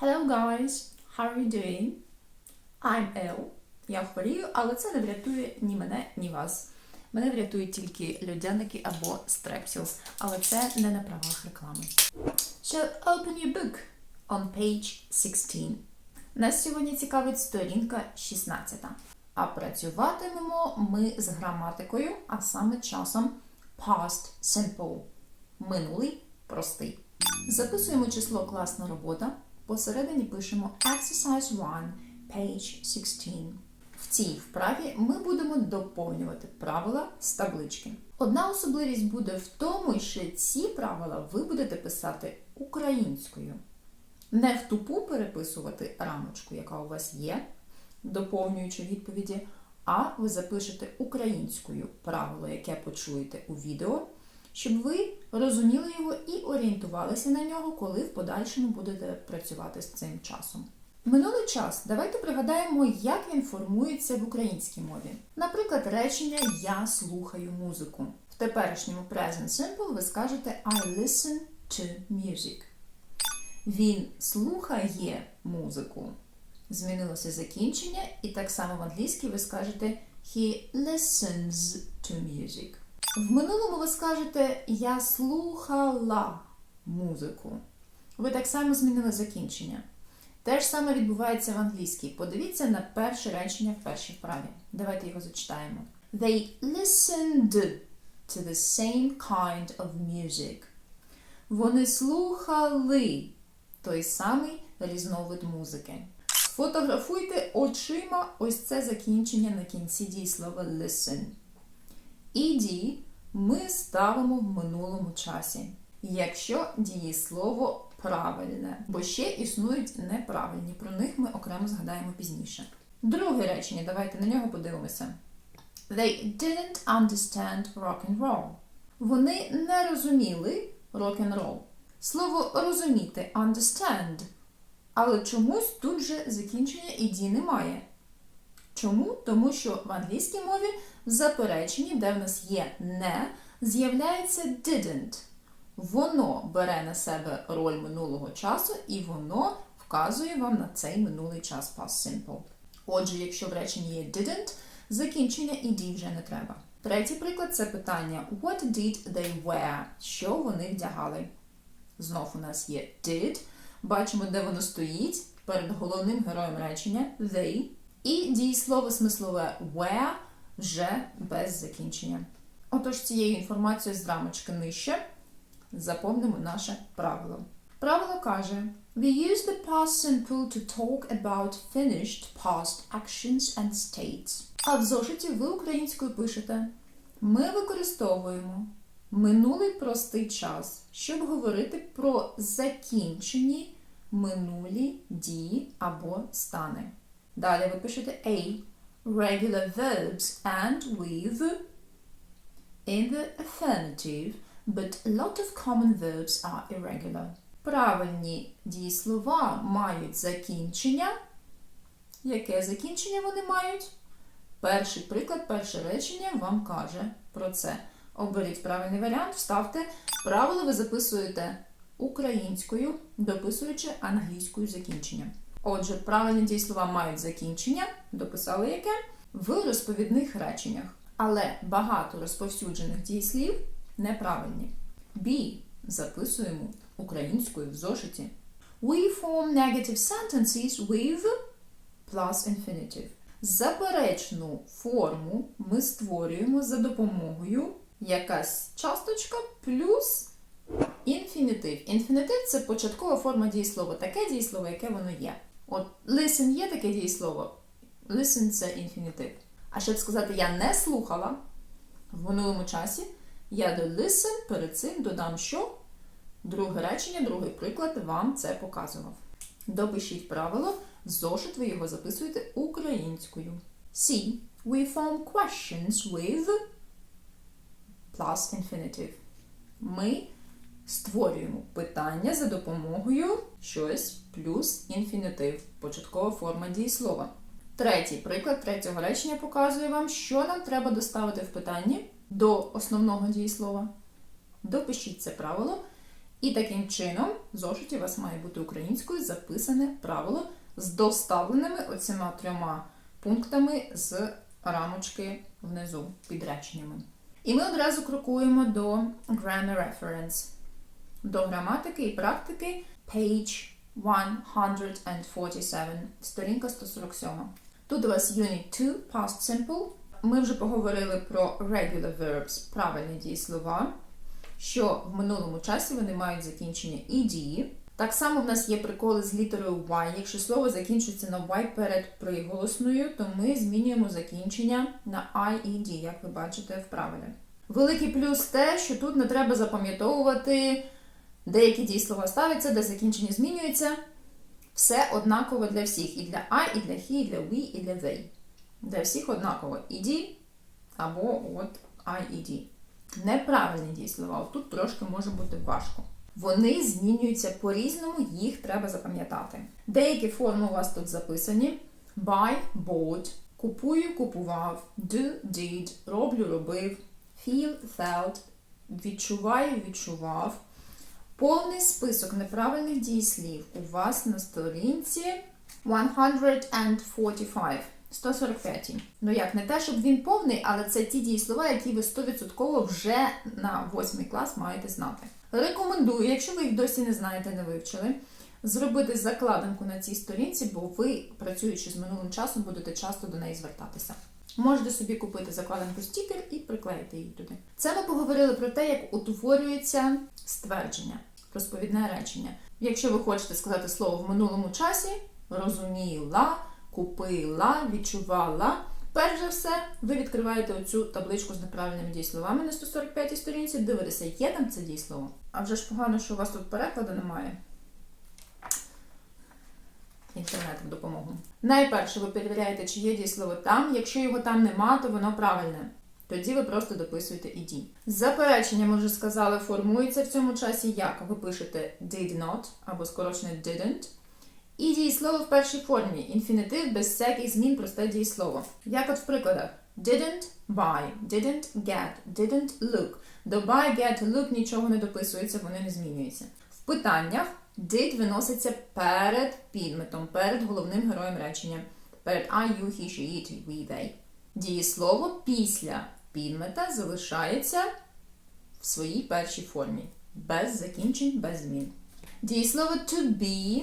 Hello guys, how are you doing? I'm ill. Я хворію, але це не врятує ні мене, ні вас. Мене врятують тільки людяники або стрепсілс, але це не на правах реклами. So open your book on page 16. Нас сьогодні цікавить сторінка 16. А працюватимемо ми з граматикою, а саме часом past simple. Минулий простий. Записуємо число класна робота. Посередині пишемо Exercise 1, page 16. В цій вправі ми будемо доповнювати правила з таблички. Одна особливість буде в тому, що ці правила ви будете писати українською. Не в тупу переписувати рамочку, яка у вас є, доповнюючи відповіді, а ви запишете українською правило, яке почуєте у відео, щоб ви розуміли його і орієнтувалися на нього, коли в подальшому будете працювати з цим часом. Минулий час давайте пригадаємо, як він формується в українській мові. Наприклад, речення Я слухаю музику. В теперішньому present simple ви скажете I listen to music. Він слухає музику. Змінилося закінчення, і так само в англійській ви скажете He listens to music. В минулому ви скажете Я слухала музику. Ви так само змінили закінчення. Те ж саме відбувається в англійській. Подивіться на перше речення в першій вправі. Давайте його зачитаємо. They listened to the same kind of music. Вони слухали той самий різновид музики. Сфотографуйте очима ось це закінчення на кінці дієслова listen. Іді ми ставимо в минулому часі. Якщо дієслово правильне, бо ще існують неправильні. Про них ми окремо згадаємо пізніше. Друге речення, давайте на нього подивимося. They didn't understand rock and roll. Вони не розуміли rock-and-roll. Слово розуміти understand. Але чомусь тут же закінчення іді немає. Чому? Тому що в англійській мові в запереченні, де в нас є не, з'являється didn't. Воно бере на себе роль минулого часу і воно вказує вам на цей минулий час past simple. Отже, якщо в реченні є didn't, закінчення ed вже не треба. Третій приклад це питання What did they wear? Що вони вдягали? Знов у нас є did. Бачимо, де воно стоїть перед головним героєм речення they. І дієслово смислове wear вже без закінчення. Отож, цією інформацією з рамочки нижче заповнимо наше правило. Правило каже: We use the past simple to talk about finished past actions and states. А в зошиті ви українською пишете: Ми використовуємо минулий простий час, щоб говорити про закінчені минулі дії або стани. Далі ви пишете A. Regular verbs and with in the affirmative but a lot of common verbs are irregular. Правильні дієслова мають закінчення. Яке закінчення вони мають? Перший приклад, перше речення вам каже про це. Оберіть правильний варіант, вставте. Правило ви записуєте українською, дописуючи англійською закінчення. Отже, правильні дієслова мають закінчення, дописали яке в розповідних реченнях. Але багато розповсюджених дієслів неправильні. B записуємо українською в зошиті. We form negative sentences with plus infinitive. Заперечну форму ми створюємо за допомогою якась часточка плюс інфінітив. Інфінітив це початкова форма дієслова, таке дієслово, яке воно є. От listen є таке дієслово. Listen це інфінітив. А щоб сказати я не слухала в минулому часі. Я до listen перед цим додам що? Друге речення, другий приклад вам це показував. Допишіть правило, зошит ви його записуєте українською. C. We form questions with plus infinitive. Ми створюємо питання за допомогою щось плюс інфінітив, початкова форма дієслова. Третій приклад третього речення показує вам, що нам треба доставити в питанні до основного дієслова. Допишіть це правило І таким чином в зошиті у вас має бути українською записане правило з доставленими оціма трьома пунктами з рамочки внизу під реченнями. І ми одразу крокуємо до grammar reference, до граматики і практики page 147, сторінка 147. Тут у вас Unit 2, Past Simple. Ми вже поговорили про regular verbs, правильні дієслова, що в минулому часі вони мають закінчення ed. Так само в нас є приколи з літерою Y. Якщо слово закінчується на Y перед приголосною, то ми змінюємо закінчення на IED, як ви бачите в правилі. Великий плюс те, що тут не треба запам'ятовувати деякі дієслова ставляться, де закінчення змінюється. Все однаково для всіх. І для I, і для he, і для we, і для they. Для всіх однаково. ED або от IED. Неправильні дієслова. От тут трошки може бути важко. Вони змінюються по-різному, їх треба запам'ятати. Деякі форми у вас тут записані: buy, bought, купую, купував, do, did, роблю, робив, feel, felt, відчуваю, відчував. Повний список неправильних дієслів у вас на сторінці 145. 145. Ну як, не те, щоб він повний, але це ті дієслова, які ви 100% вже на 8 клас маєте знати. Рекомендую, якщо ви їх досі не знаєте, не вивчили, зробити закладинку на цій сторінці, бо ви, працюючи з минулим часом, будете часто до неї звертатися. Можете собі купити закладинку стікер і приклеїти її туди. Це ми поговорили про те, як утворюється ствердження, розповідне речення. Якщо ви хочете сказати слово в минулому часі, розуміла, купила, відчувала. Перш за все, ви відкриваєте оцю табличку з неправильними дієсловами на 145 сторінці, дивитеся, є там це дієслово. А вже ж погано, що у вас тут перекладу немає. Інтернет в допомогу. Найперше ви перевіряєте, чи є дієслово там. Якщо його там нема, то воно правильне. Тоді ви просто дописуєте «ed». Заперечення, ми вже сказали, формується в цьому часі як? Ви пишете did not або скорочене didn't. І дієслово в першій формі. Інфінітив без всяких змін просте дієслово. Як от в прикладах: didn't buy, didn't get, didn't look. До buy, get, look нічого не дописується, вони не змінюються. В питаннях did виноситься перед підметом, перед головним героєм речення. Перед I, you, he, she, it, we, they. Дієслово після підмета залишається в своїй першій формі. Без закінчень, без змін. Дієслово to be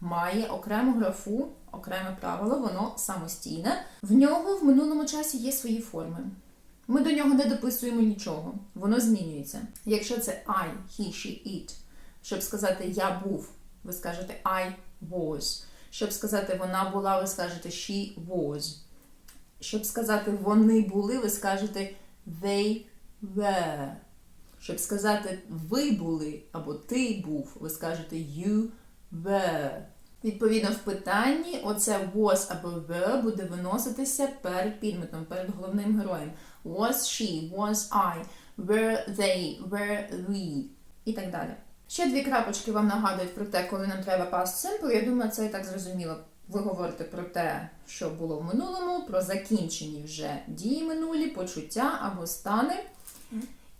має окрему графу, окреме правило, воно самостійне. В нього в минулому часі є свої форми. Ми до нього не дописуємо нічого, воно змінюється. Якщо це I, he, she, it, щоб сказати я був, ви скажете I was. Щоб сказати вона була, ви скажете she was. Щоб сказати вони були, ви скажете they were. Щоб сказати ви були або ти був, ви скажете you were. Відповідно, в питанні оце was або were буде виноситися перед підметом, перед головним героєм. Was she, was I, were they, were we і так далі. Ще дві крапочки вам нагадують про те, коли нам треба past simple. Я думаю, це і так зрозуміло. Ви говорите про те, що було в минулому, про закінчені вже дії минулі, почуття або стани.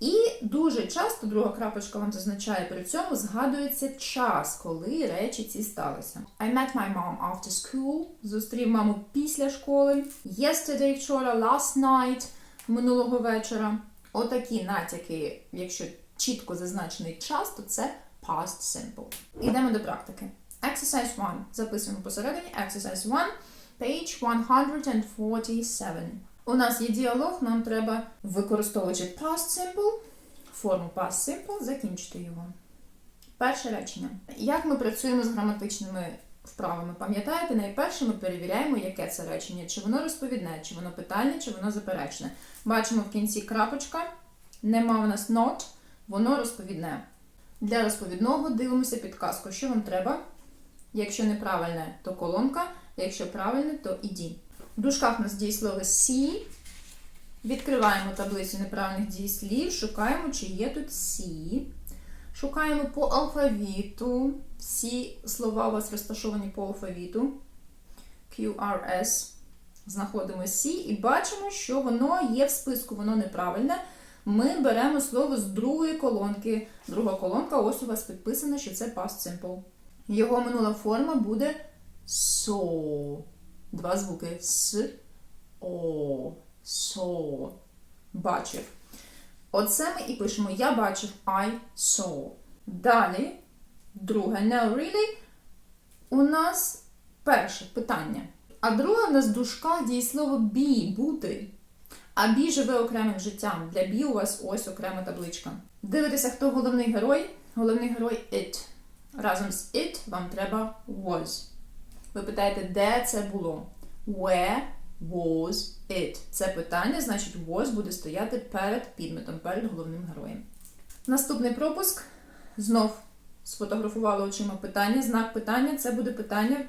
І дуже часто друга крапочка вам зазначає при цьому згадується час, коли речі ці сталися. I met my mom after school. Зустрів маму після школи. Yesterday вчора, last night минулого вечора. Отакі натяки, якщо чітко зазначений час, то це past simple. Йдемо до практики. Exercise 1. Записуємо посередині. Exercise 1, page 147. У нас є діалог, нам треба, використовуючи past simple, форму past simple, закінчити його. Перше речення. Як ми працюємо з граматичними вправами? Пам'ятаєте, найперше ми перевіряємо, яке це речення, чи воно розповідне, чи воно питальне, чи воно заперечне. Бачимо в кінці крапочка, нема в нас not, воно розповідне. Для розповідного дивимося підказку, що вам треба. Якщо неправильне, то колонка, якщо правильне, то іді. В дужках у нас дієслово see. Відкриваємо таблицю неправильних дієслів, шукаємо, чи є тут see. Шукаємо по алфавіту. Всі слова у вас розташовані по алфавіту. QRS. Знаходимо C і бачимо, що воно є в списку, воно неправильне. Ми беремо слово з другої колонки. Друга колонка, ось у вас підписано, що це past simple. Його минула форма буде so. Два звуки с, о, со. Бачив. Оце ми і пишемо Я бачив I saw. Далі, друге, no really. У нас перше питання. А друге в нас в дужках дієслово be, бути. А бі живе окремим життям. Для бі у вас ось окрема табличка. Дивитеся, хто головний герой. Головний герой it. Разом з it вам треба was. Ви питаєте, де це було? Where was it? Це питання, значить, was буде стояти перед підметом, перед головним героєм. Наступний пропуск. Знов сфотографували очима питання. Знак питання це буде питання.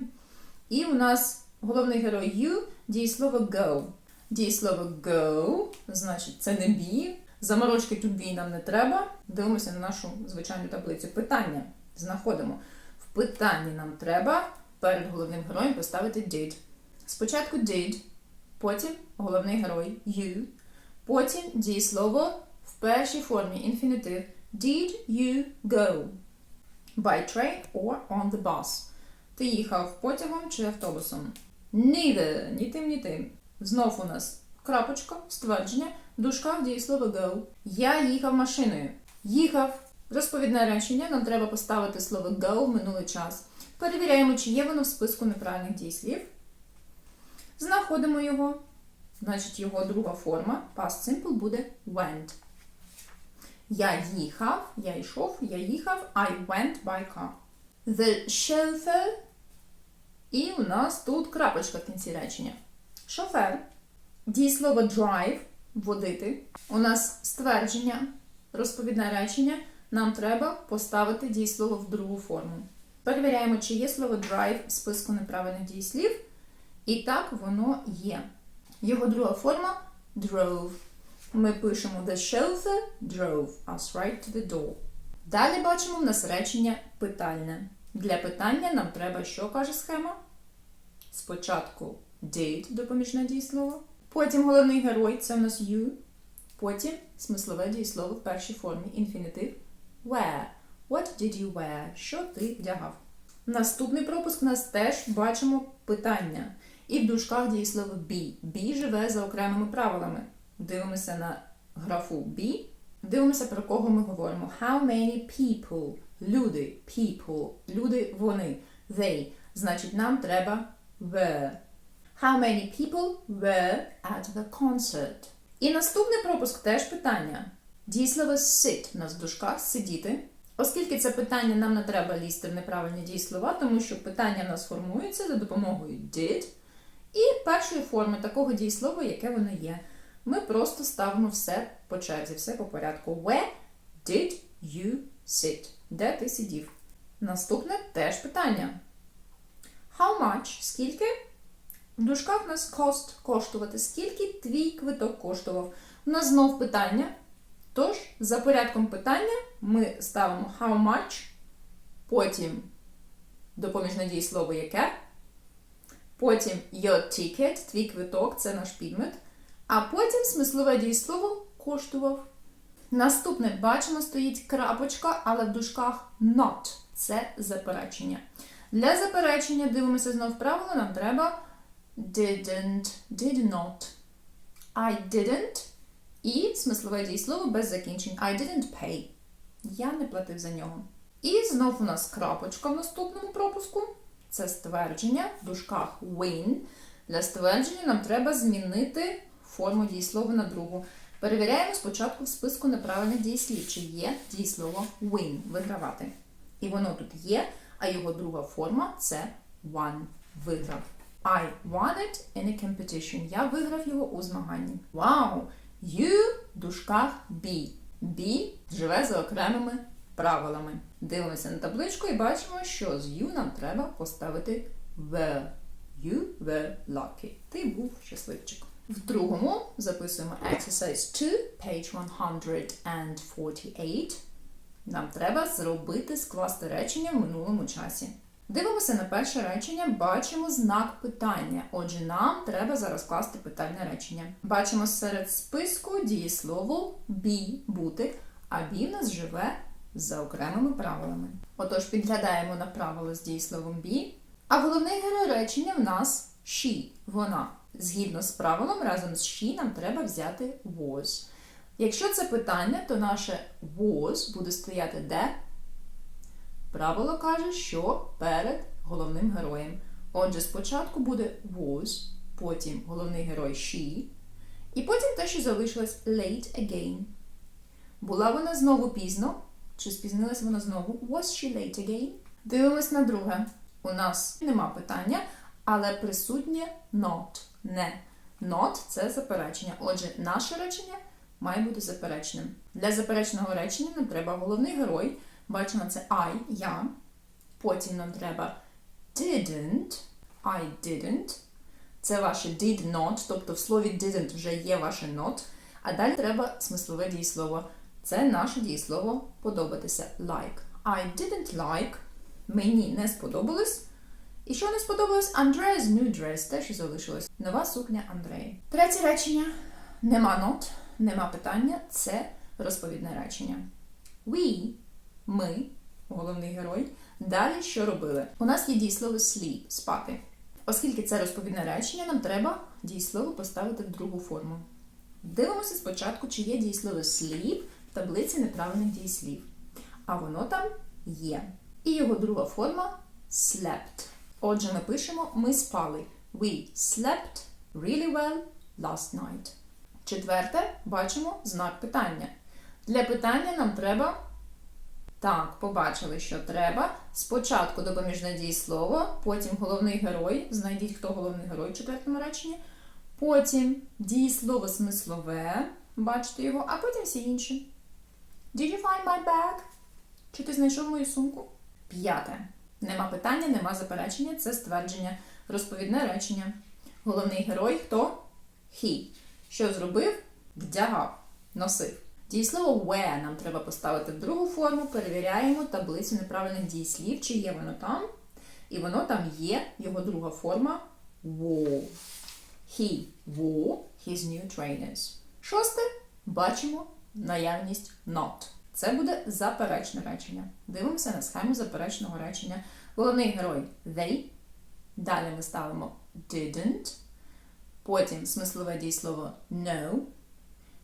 І у нас головний герой you, дієслово go. Дієслово go, значить, це не be. Заморочки тут be нам не треба. Дивимося на нашу звичайну таблицю. Питання знаходимо. В питанні нам треба перед головним героєм поставити did. Спочатку did, потім головний герой you, потім дієслово в першій формі інфінітив Did you go? By train or on the bus? Ти їхав потягом чи автобусом? Neither. Ні тим, ні тим. Знов у нас крапочка, ствердження, в дужках дієслово go. Я їхав машиною. Їхав. Розповідне речення, нам треба поставити слово go в минулий час. Перевіряємо, чи є воно в списку неправильних дієслів. Знаходимо його. Значить, його друга форма, past simple, буде went. Я їхав, я йшов, я їхав, I went by car. The chauffeur. І у нас тут крапочка в кінці речення. Шофер. Дієслово drive водити. У нас ствердження, розповідне речення. Нам треба поставити дієслово в другу форму. Перевіряємо, чи є слово drive в списку неправильних дієслів. І так воно є. Його друга форма drove. Ми пишемо The chauffeur drove us right to the door. Далі бачимо в нас речення питальне. Для питання нам треба, що каже схема? Спочатку did допоміжне дієслово. Потім головний герой це у нас you. Потім смислове дієслово в першій формі інфінітив wear. What did you wear? Що ти вдягав? Наступний пропуск у нас теж бачимо питання. І в дужках дієслово be. Be живе за окремими правилами. Дивимося на графу be. Дивимося, про кого ми говоримо. How many people? Люди. People. Люди вони. They. Значить, нам треба were. How many people were at the concert? І наступний пропуск теж питання. Дієслово sit у нас дужках сидіти. Оскільки це питання нам не треба лізти в неправильні дієслова, тому що питання в нас формується за допомогою did і першої форми такого дієслова, яке воно є. Ми просто ставимо все по черзі, все по порядку. Where did you sit? Де ти сидів? Наступне теж питання. How much? Скільки? В дужках у нас cost коштувати. Скільки твій квиток коштував? У нас знов питання. Тож, за порядком питання ми ставимо how much, потім допоміжне дієслово яке, потім your ticket, твій квиток, це наш підмет, а потім смислове дієслово коштував. Наступне, бачимо, стоїть крапочка, але в дужках not. Це заперечення. Для заперечення дивимося знов правило, нам треба didn't, did not. I didn't. І смислове дієслово без закінчень. I didn't pay. Я не платив за нього. І знов у нас крапочка в наступному пропуску. Це ствердження в дужках win. Для ствердження нам треба змінити форму дієслова на другу. Перевіряємо спочатку в списку неправильних дієслів, чи є дієслово win вигравати. І воно тут є, а його друга форма це won виграв. I won it in a competition. Я виграв його у змаганні. Вау! You в be. Be живе за окремими правилами. Дивимося на табличку і бачимо, що з you нам треба поставити were. You were lucky. Ти був щасливчик. В другому записуємо exercise 2, page 148. Нам треба зробити скласти речення в минулому часі. Дивимося на перше речення, бачимо знак питання. Отже, нам треба зараз класти питальне речення. Бачимо серед списку дієслово be бути, а be в нас живе за окремими правилами. Отож, підглядаємо на правило з дієсловом be. А головний герой речення в нас she, вона. Згідно з правилом, разом з she нам треба взяти was. Якщо це питання, то наше was буде стояти де? Правило каже, що перед головним героєм. Отже, спочатку буде was, потім головний герой she, і потім те, що залишилось late again. Була вона знову пізно, чи спізнилась вона знову? Was she late again? Дивимось на друге. У нас нема питання, але присутнє not, не. Not – це заперечення. Отже, наше речення має бути заперечним. Для заперечного речення нам треба головний герой. Бачимо, це I, я. Потім нам треба didn't, I didn't. Це ваше did not, тобто в слові didn't вже є ваше not. А далі треба смислове дієслово. Це наше дієслово подобатися. Like. I didn't like. Мені не сподобалось. І що не сподобалось? Andrea's new dress. Те, що залишилось. Нова сукня Андреї. Третє речення. Нема not, нема питання. Це розповідне речення. We, ми, головний герой. Далі що робили? У нас є дієслово sleep, спати. Оскільки це розповідне речення, нам треба дієслово поставити в другу форму. Дивимося спочатку, чи є дієслово sleep в таблиці неправильних дієслів. А воно там є. І його друга форма slept. Отже, ми пишемо ми спали. We slept really well last night. Четверте, бачимо знак питання. Для питання нам треба. Так, побачили, що треба. Спочатку допоміжне дієслово, потім головний герой. Знайдіть, хто головний герой в четвертому реченні. Потім дієслово смислове, бачите його, а потім всі інші. Did you find my bag? Чи ти знайшов мою сумку? П'яте. Нема питання, нема заперечення. Це ствердження. Розповідне речення. Головний герой хто? He. Що зробив? Вдягав, носив. Дієслово wear нам треба поставити в другу форму. Перевіряємо таблицю неправильних дієслів, чи є воно там. І воно там є, його друга форма wore. He wore his new trainers. Шосте. Бачимо наявність not. Це буде заперечне речення. Дивимося на схему заперечного речення. Головний герой they. Далі ми ставимо didn't. Потім смислове дієслово know.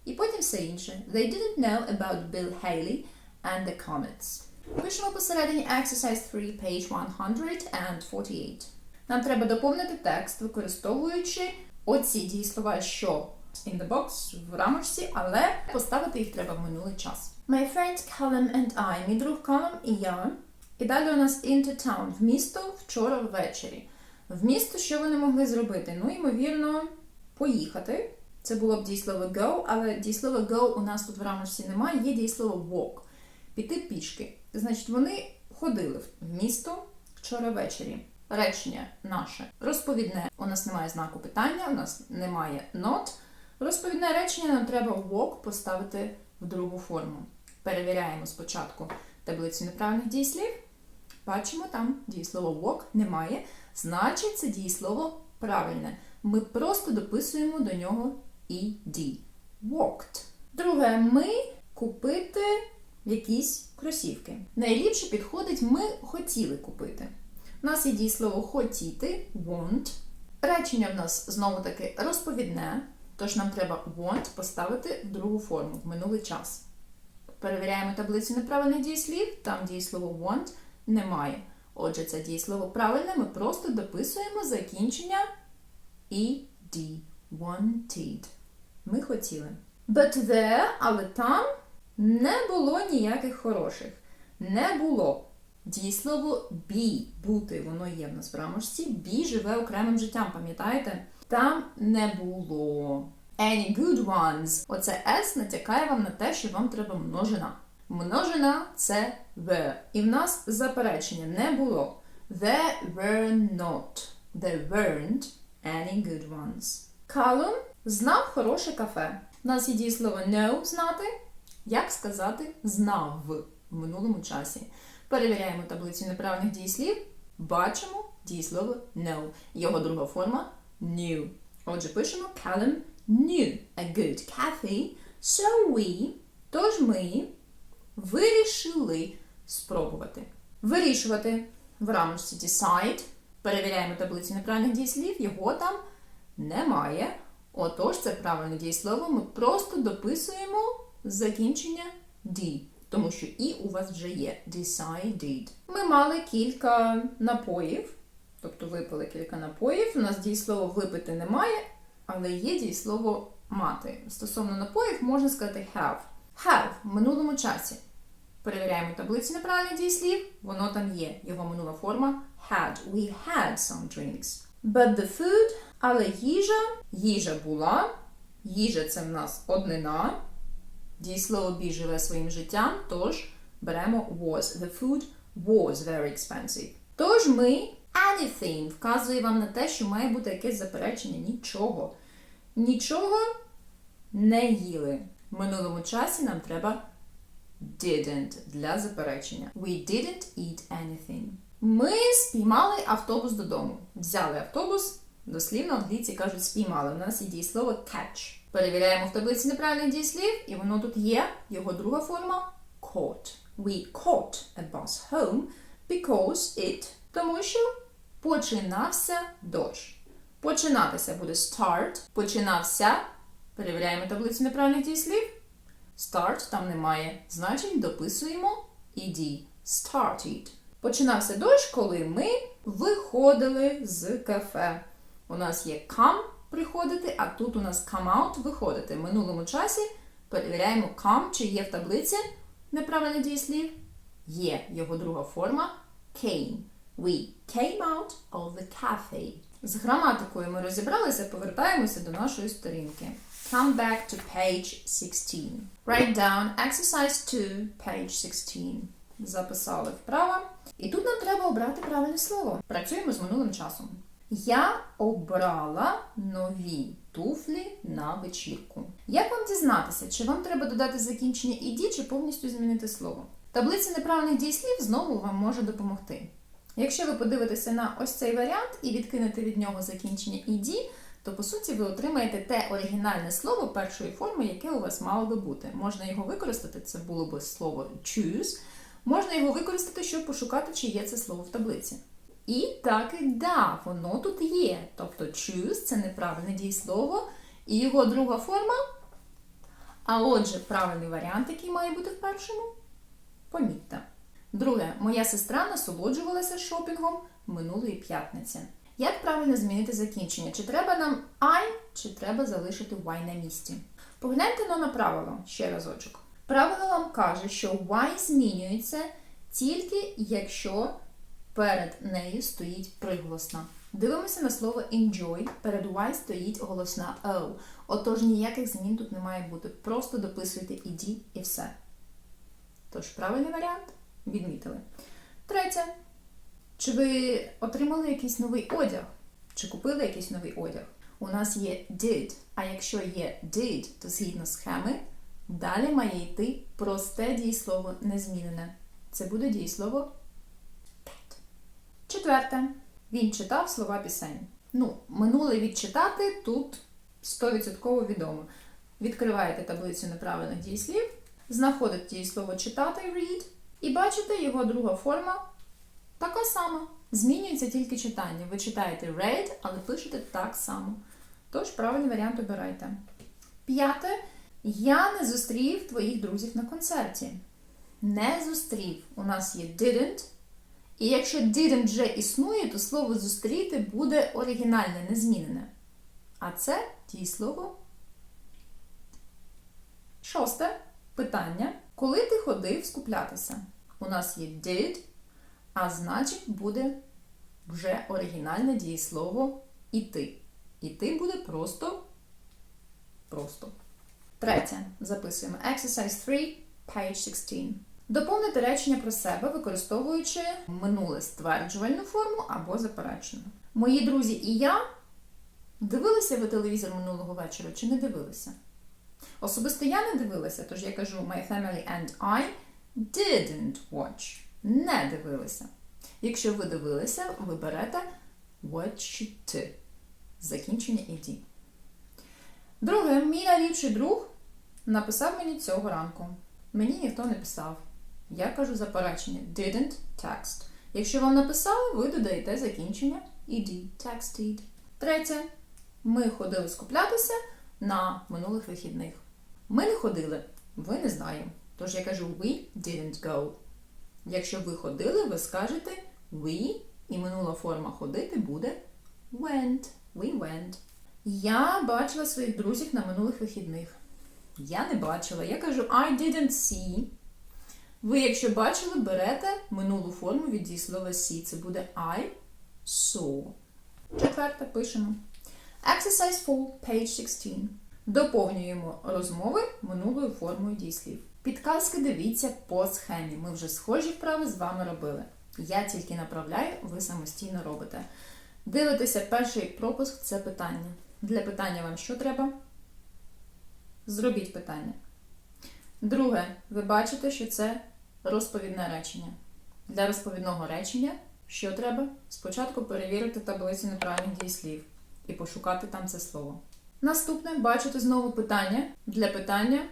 І потім все інше. They didn't know about Bill Haley and the comets. Пишемо посередині exercise 3, page 148. Нам треба доповнити текст, використовуючи оці дієслова, що in the box в рамочці, але поставити їх треба в минулий час. My friend Callum and I, мій друг Callum і я. І далі у нас into town, в місто вчора ввечері. В місто що вони могли зробити? Ну, ймовірно, поїхати. Це було б дієслово go, але дієслово go у нас тут в рамочці немає, є дієслово walk. Піти пішки. Значить, вони ходили в місто вчора ввечері. Речення наше розповідне. У нас немає знаку питання, у нас немає not. Розповідне речення нам треба walk поставити в другу форму. Перевіряємо спочатку таблицю неправильних дієслів. Бачимо, там дієслово walk немає. Значить, це дієслово правильне. Ми просто дописуємо до нього ed. Walked. Друге, ми купити якісь кросівки. Найліпше підходить ми хотіли купити. У нас є дієслово хотіти, want. Речення в нас знову таки розповідне, тож нам треба want поставити в другу форму, в минулий час. Перевіряємо таблицю неправильних дієслів, там дієслово want немає. Отже, це дієслово правильне, ми просто дописуємо закінчення ed. Wanted. Ми хотіли. But there, але там не було ніяких хороших. Не було. Дієслово be, бути, воно є в нас в рамочці. Be живе окремим життям, пам'ятаєте? Там не було. Any good ones. Оце S натякає вам на те, що вам треба множина. Множина це were. І в нас заперечення не було. There were not. There weren't any good ones. Калум знав хороше кафе. У нас є дієслово know знати. Як сказати знав в минулому часі. Перевіряємо таблицю неправильних дієслів. Бачимо дієслово know. Його друга форма knew. Отже, пишемо Callum knew a good Kathy, so we, тож ми вирішили спробувати. Вирішувати в рамочці decide. Перевіряємо таблицю неправильних дієслів, його там немає. Отож, це правильне дієслово. Ми просто дописуємо закінчення D, тому що і у вас вже є decided. Ми мали кілька напоїв, тобто випили кілька напоїв. У нас дієслово випити немає, але є дієслово мати. Стосовно напоїв можна сказати have. Have в минулому часі. Перевіряємо таблицю неправильних дієслів, воно там є. Його минула форма had. We had some drinks. But the food, але їжа, їжа була. Їжа це в нас однина. Дієслово be живе своїм життям, тож беремо was. The food was very expensive. Тож ми anything вказує вам на те, що має бути якесь заперечення. Нічого. Нічого не їли. В минулому часі нам треба didn't для заперечення. We didn't eat anything. Ми спіймали автобус додому. Взяли автобус, дослівно англійці кажуть спіймали. У нас є дієслово catch. Перевіряємо в таблиці неправильних дієслів, і воно тут є. Його друга форма caught. We caught a bus home because it, тому що починався дощ. Починатися буде start. Починався. Перевіряємо таблицю неправильних дієслів. Start там немає. Значить, дописуємо ed. Started. Починався дощ, коли ми виходили з кафе. У нас є come приходити, а тут у нас come out виходити. В минулому часі перевіряємо come, чи є в таблиці неправильний дієслів. Є його друга форма came. We came out of the cafe. З граматикою ми розібралися, повертаємося до нашої сторінки. Come back to page 16. Write down exercise 2, page 16. Записали вправо. І тут нам треба обрати правильне слово. Працюємо з минулим часом. Я обрала нові туфлі на вечірку. Як вам дізнатися, чи вам треба додати закінчення «ed» чи повністю змінити слово? Таблиця неправильних дійслів знову вам може допомогти. Якщо ви подивитеся на ось цей варіант і відкинете від нього закінчення «ed», то по суті ви отримаєте те оригінальне слово першої форми, яке у вас мало би бути. Можна його використати, це було би слово choose. Можна його використати, щоб пошукати, чи є це слово в таблиці. І так і да, воно тут є. Тобто choose це неправильне дієслово, і його друга форма. А отже, правильний варіант, який має бути в першому, помітьте. Друге, моя сестра насолоджувалася шопінгом минулої п'ятниці. Як правильно змінити закінчення? Чи треба нам I, чи треба залишити Y на місці? Погляньте на правило ще разочок. Правило вам каже, що Y змінюється тільки якщо перед нею стоїть приголосна. Дивимося на слово enjoy. Перед Y стоїть голосна O. Отож ніяких змін тут не має бути. Просто дописуйте ed і все. Тож правильний варіант відмітили. Третє. Чи ви отримали якийсь новий одяг? Чи купили якийсь новий одяг? У нас є did, а якщо є did, то згідно схеми, далі має йти просте дієслово незмінене. Це буде дієслово. Четверте. Він читав слова пісень. Ну, минуле відчитати тут 100% відомо. Відкриваєте таблицю неправильних дієслів, знаходите дієслово читати read, і бачите його друга форма така сама. Змінюється тільки читання. Ви читаєте read, але пишете так само. Тож правильний варіант обирайте. П'яте. Я не зустрів твоїх друзів на концерті. Не зустрів. У нас є didn't. І якщо didn't вже існує, то слово зустріти буде оригінальне, незмінене. А це дієслово. Шосте питання. Коли ти ходив скуплятися? У нас є did, а значить буде вже оригінальне дієслово іти. Іти буде просто. Просто. Третє. Записуємо. Exercise 3, page 16. Доповнити речення про себе, використовуючи минуле стверджувальну форму або заперечену. Мої друзі і я дивилися ви телевізор минулого вечора чи не дивилися? Особисто я не дивилася, тож я кажу my family and I didn't watch. Не дивилися. Якщо ви дивилися, ви берете watched. Закінчення «ed». Друге, мій найліпший друг написав мені цього ранку. Мені ніхто не писав. Я кажу заперечення didn't text. Якщо вам написали, ви додаєте закінчення ed. Texted. Третє. Ми ходили скуплятися на минулих вихідних. Ми не ходили, ви не знаємо. Тож я кажу we didn't go. Якщо ви ходили, ви скажете we, і минула форма ходити буде went. We went. Я бачила своїх друзів на минулих вихідних. Я не бачила. Я кажу I didn't see. Ви, якщо бачили, берете минулу форму від дієслова see. Це буде I saw. Четверте пишемо. Exercise 4, page 16. Доповнюємо розмови минулою формою дійслів. Підказки дивіться по схемі. Ми вже схожі вправи з вами робили. Я тільки направляю, ви самостійно робите. Дивитеся перший пропуск це питання. Для питання вам що треба? Зробіть питання. Друге, ви бачите, що це розповідне речення. Для розповідного речення що треба? Спочатку перевірити таблицю неправильних дієслів і пошукати там це слово. Наступне бачите знову питання. Для питання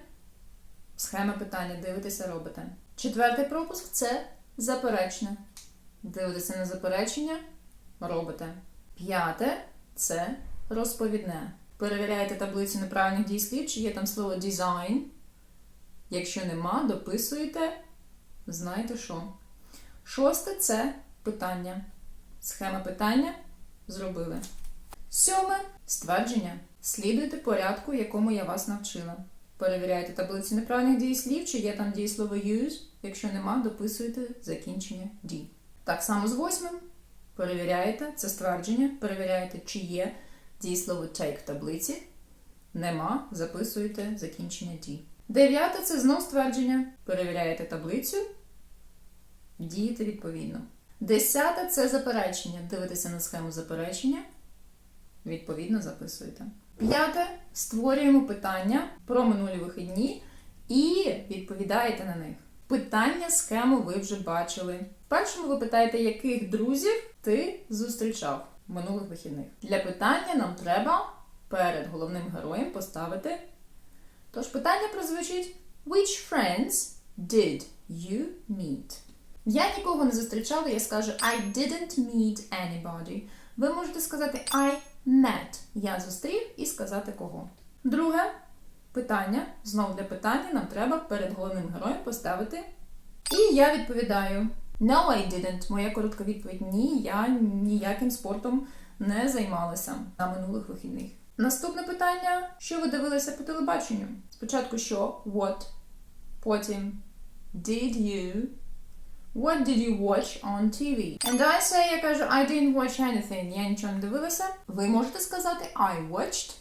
схема питання. Дивитеся, робите. Четвертий пропуск це заперечне. Дивитеся на заперечення, робите. П'яте це розповідне. Перевіряєте таблицю неправильних дієслів, чи є там слово design. Якщо нема, дописуєте, знаєте що. Шосте це питання. Схема питання зробили. Сьоме ствердження. Слідуйте порядку, якому я вас навчила. Перевіряйте таблицю неправильних дієслів, чи є там дієслово use. Якщо нема, дописуєте закінчення D. Так само з восьмим. Перевіряєте це ствердження, перевіряєте, чи є дієслово take в таблиці. Нема, записуєте закінчення D. Дев'яте це знов ствердження. Перевіряєте таблицю, дієте відповідно. Десяте це заперечення. Дивитеся на схему заперечення. Відповідно, записуєте. П'яте створюємо питання про минулі вихідні і відповідаєте на них. Питання, схему ви вже бачили. В Першому ви питаєте, яких друзів ти зустрічав минулих вихідних. Для питання нам треба перед головним героєм поставити. Тож питання прозвучить: Which friends did you meet? Я нікого не зустрічала, я скажу I didn't meet anybody. Ви можете сказати I met. Я зустрів і сказати кого. Друге питання. Знову для питання нам треба перед головним героєм поставити. І я відповідаю: No, I didn't. Моя коротка відповідь ні, я ніяким спортом не займалася на минулих вихідних. Наступне питання: що ви дивилися по телебаченню? Спочатку що? What? Потім Did you? What did you watch on TV? And I say, я кажу, I didn't watch anything. Я нічого не дивилася. Ви можете сказати I watched.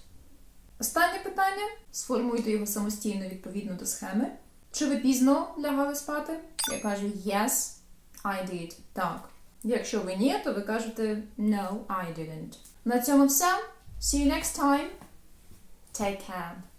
Останнє питання. Сформуйте його самостійно відповідно до схеми. Чи ви пізно лягали спати? Я кажу yes, I did. Так. Якщо ви ні, то ви кажете no, I didn't. На цьому все. See you next time. Take care.